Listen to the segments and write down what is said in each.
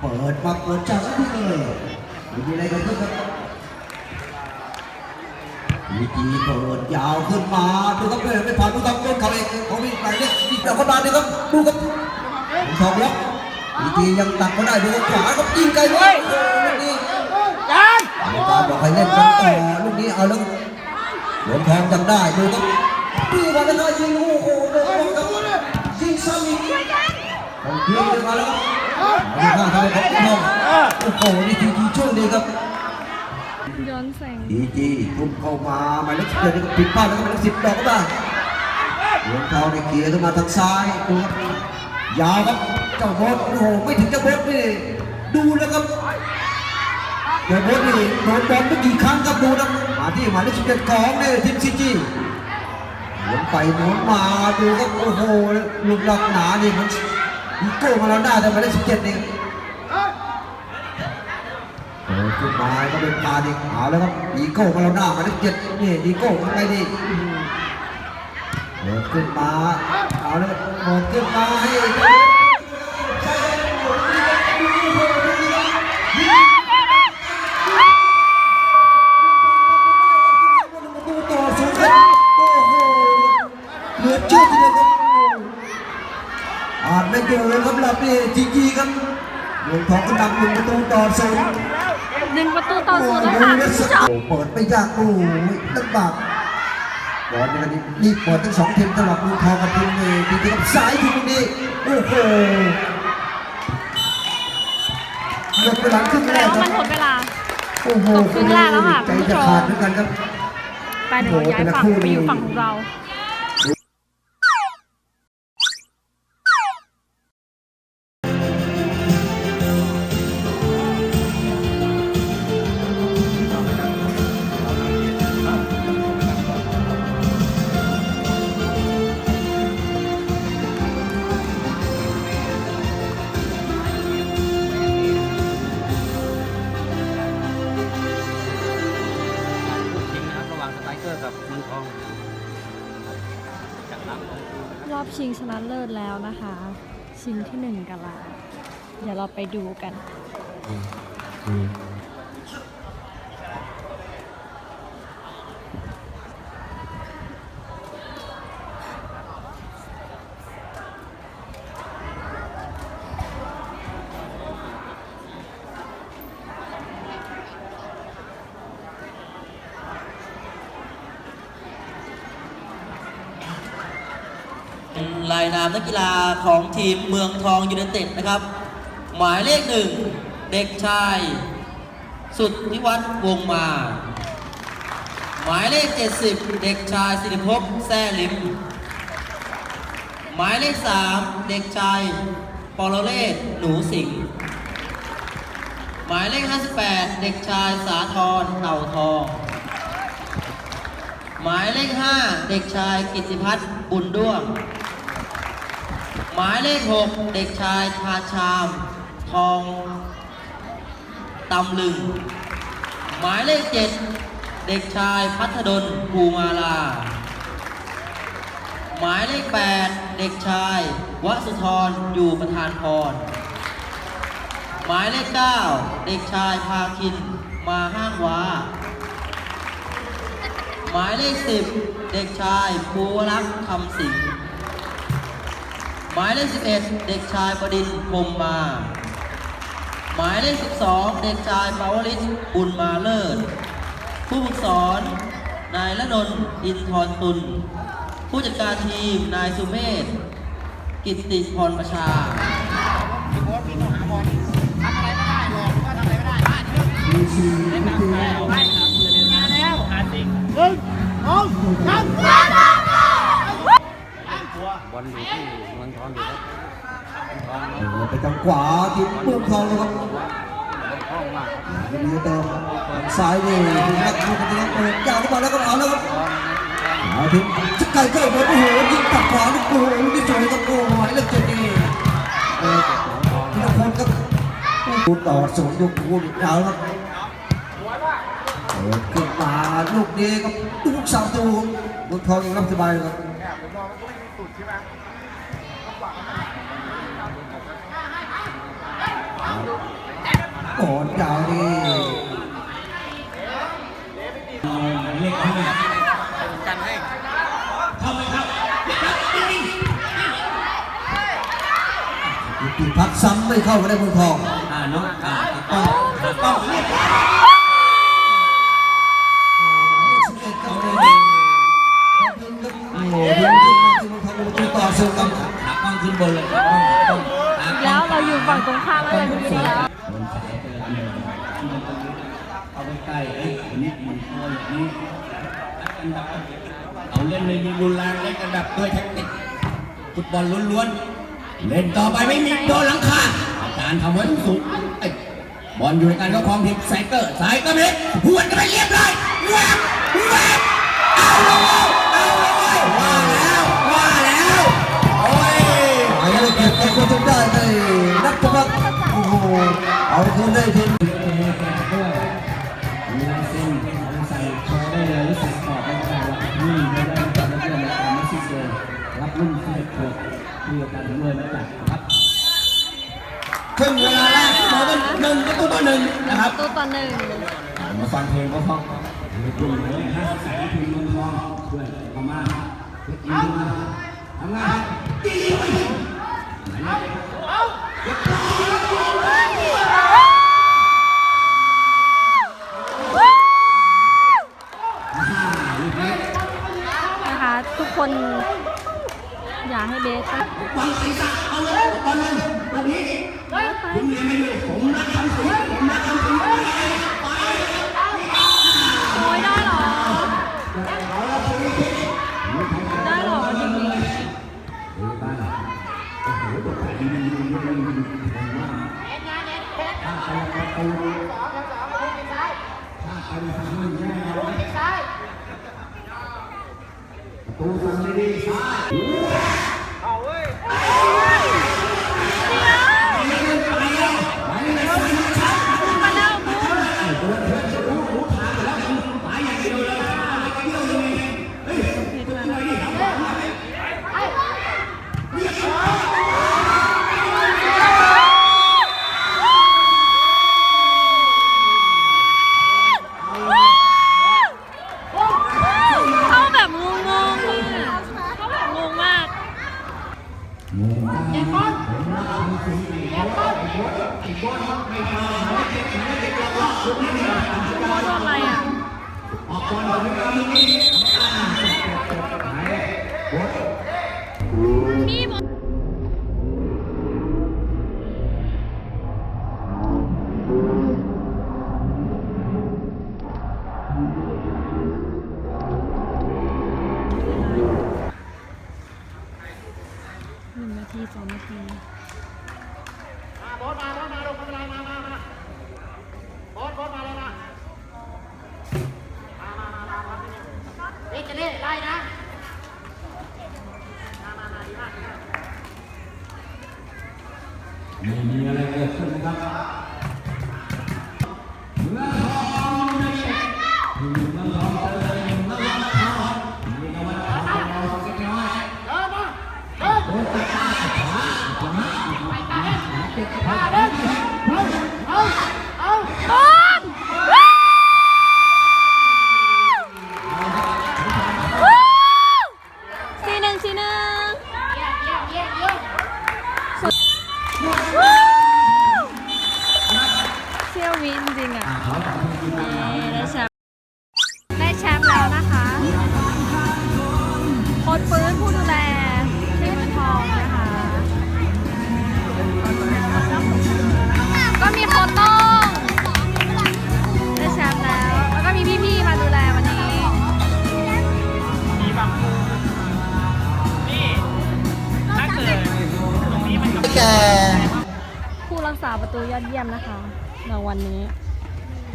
เปิดมาเปิดจากที่เลยมีอะไรกันขึ้นครับวีจีเปิดยาวขึ้นมาดูครับเลยไม่ผ่านดูครับต้นเขาเองเขาวิ่งไปเนี่ยวิ่งกลับเข้ามาเนี่ยครับดูครับผมทองล็อกวีจียังตัดมาได้ดูขวาครับยิงไกลเลยลูกนี้ยันอารบอกให้เล่นกันต่อลูกนี้เอาแล้วหลวงทองยังได้ดูครับดูมาแล้วยิงโอ้โหโดนครับยิงซ้ำอีกของพียงเลยมาแล้ว ครับมาดูข้างทางของหลวงทองโอ้โหนี่ทีทีช่วงนี้ครับย้อนแสงดีจีทุ่มเข้ามาหมายเลขสิบเจ็ดผิดพลาแล้วก็หมายเลขสิบดอกก็ได้หลวงทองในเกียร์ขึ้นมาทางซ้ายดูครับยาวครับเจ้าบดโอ้โหไม่ถึงเจ้าบดนี่ดูแล้วครับเจ้าบดนี่โดนบอลไปกี่ครั้งครับดูนะมาที่หมายเลขสิบเจ็ดของเนี่ยทีมซีจีหมุนไปหมุนมาดูครับโอ้โหลูกหลักหนานี่มัน อีโก้มาแล้วได้แต่หมาได้สิบเจ็ดนี่โอ้ขึ้นมาก็เป็นตาดิเอาแล้วครับดีโก้มาแล้วหน้ามาได้เจ็ดนี่ดีโก้ทำไงดีโอ้ขึ้นมาเอาแล้วโอ้ขึ้นมาให้ อาจไม่เจอเลยครับเราพี่จีจีครับเมืองทองก็นำหนึ่งประตูต่อศูนย์หนึ่งประตูต่อศูนย์แล้วโอ้ค่ะโหคุณผู้ชมเปิดไม่ยากโอ้ยลำบากบอลในวันนี้นี่เปิดทั้งสองทีมตลอดมือทองกับทีมนี้ทีมกับซ้ายทีมนี้โอ้โหหมดเวลาครึ่งแสแรดงกว่าคมันหมรับดเวลาโอ้โหจบครึ่งแรกแล้วค่ะใจคุณผู้ชจะมขาดเหมือนกันครับไปเดี๋ยวย้ายฝั่งไปอยู่ฝั่งของเรา เกอร์กับเมืองทองจากน้ำของรอบชิงชนะเลิศแล้วนะคะ ชิงที่หนึ่งกันละเดี๋ยวเราไปดูกัน อืม ลายนามนักกีฬาของทีมเมืองทองยูไนเต็ดนะครับ หมายเลขหนึ่งเด็กชาย สุดนิวัฒน์วงมา หมายเลข 70 เด็กชายสิริภพแซ่ลิม หมายเลข 3 เด็กชายปอลเลศหนูสิงห์หมายเลข 58 เด็กชายสาธรเต่าทอง หมายเลข 5 เด็กชายกิติพัฒน์บุญด้วง มายเลข6เด็กชายทาชาม ทองตำลึง หมายเลข7เด็กชายพัฒดลภูมาลา หมายเลข8เด็กชายวสุธรอยู่ประธานพร หมายเลข9เด็กชายพาคินมาห้างว้าหมายเลขสิบเด็กชายภูรักษ์คำสิง มายเลขสิบเอ็ดเด็กชายประดินพรมมา หมายเลขสิบสองเด็กชายปาวลิศบุญมาเลิศ ผู้ฝึกสอนนายละนนท์อินทรตุลผู้จัดการทีมนายสุเมธกิตติพรประชาดีซีดีซีบอลองสาม ลอยู่ที่เมืองทองอยู่ครับเมืองทองโอ้โหไปทางขวาทีมเมืองทองเลยครับเมืองทองมากดีเติมซ้ายนี่ดูนักดูกันนะครับเปิดยาวเข้ามาแล้วก็เอาแล้วครับเอาทีมจะไกลใกล้หมดโอ้โหยิงตัดขวาลูกโอ้โหลูกนี่สวยครับโอ้โหหมายเลขเจ็ดนี่เออทีละคนครับดูต่อสูงดูคูณยาวครับเออขึ้นมาลูกนี้ครับลูกสามตูเมืองทองยังรับสบายครับ โอลยาวนี่เลขห้กันให้ปีพักซ้ำไม่เข้าก็ได้เมืองทอง อันนี้มันโอยนี้เอาเล่นเลยยิงรุนแรงเล่นกันแบบด้วยแท็กติกฟุตบอลล้วนๆเล่นต่อไปไม่มีโดนหลังคาอาจารย์ทำไว้สูงบอลอยู่ในการก็ครองทีมไซเกอร์สายก็เม็ดหวนกันไปเรียบร้อยแหวกแหวกเอาเลยเอาเลยว่าแล้วว่าแล้วโอ้ยไปเลยเก็บไอ้คนจนได้เลยนักตะพักโอ้โหเอาคืนได้ที พื่อการด้วยมาจากครับครึ่งเวลาแรกเราเป็นหนึ่งประตูต่อหนึ่งนะครับตัวต่อหนึ่งมาฟังเพลงก็ฟังดูเลยห้าสิบสามทีมเมืองทองช่วยเอามาเพื่อกินมา โดนอะไรอะ ไม่มีอะไรเกิดขึ้นนะครับ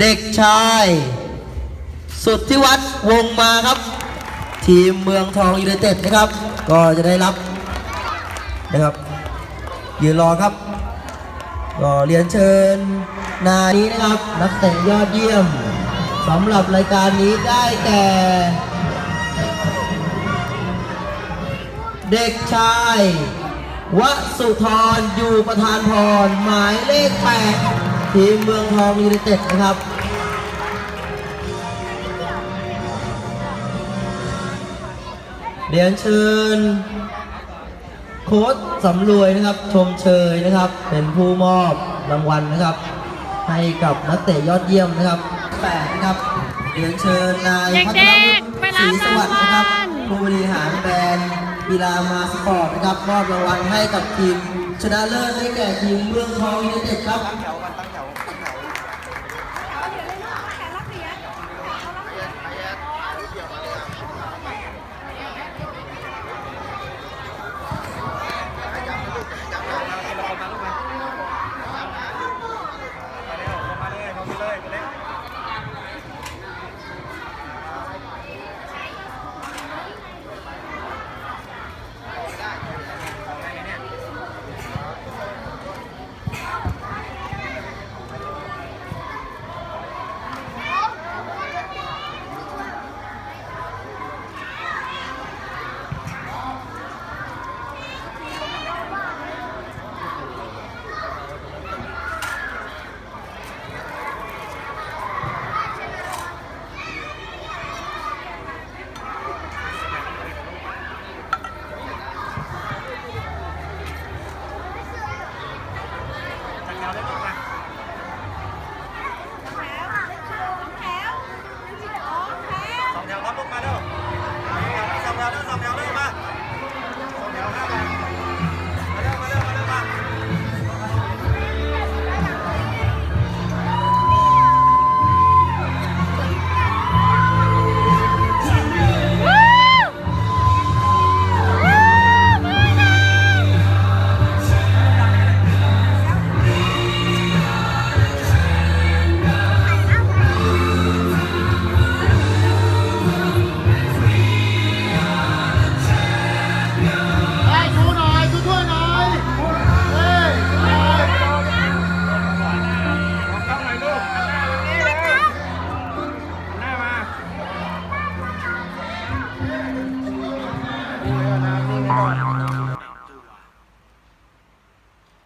เด็กชาย สุดที่วัดวงมาครับ ทีมเมืองทองยูไนเต็ดนะครับ ก็จะได้รับนะครับยืนรอครับก็เรียนเชิญนายนี้นะครับ นักเตะยอดเยี่ยมสำหรับรายการนี้ได้แก่ เด็กชายวสุธรอยู่ประธานพรหมายเลขแปด ทีมเมืองทองยูไนเต็ดนะครับเรียนเชิญ โค้ชสำรวยนะครับ ชมเชยนะครับ เป็นผู้มอบรางวัลนะครับ ให้กับนักเตะยอดเยี่ยมนะครับแปดนะครับเรียนเชิญนายพัทรวุฒิเด็กๆไปศรัรีบสวัสดิ์นะครับรางวัลผู้บริหารแบรนด์กีฬามาสปอร์ตนะครับมอบรางวัลให้กับทีมชนะเลิศได้แก่ทีมเมืองทองยูไนเต็ดครับ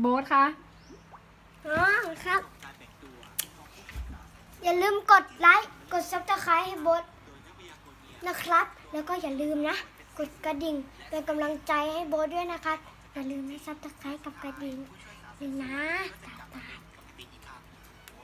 โบ๊ทคะ อ๋อครับ อย่าลืมกดไลค์ กดซับสไครต์ให้โบทนะครับ แล้วก็อย่าลืมนะ กดกระดิ่งเป็นกำลังใจให้โบทด้วยนะครับอย่าลืมให้ซับสไครต์กับกระดิ่งเลยนะ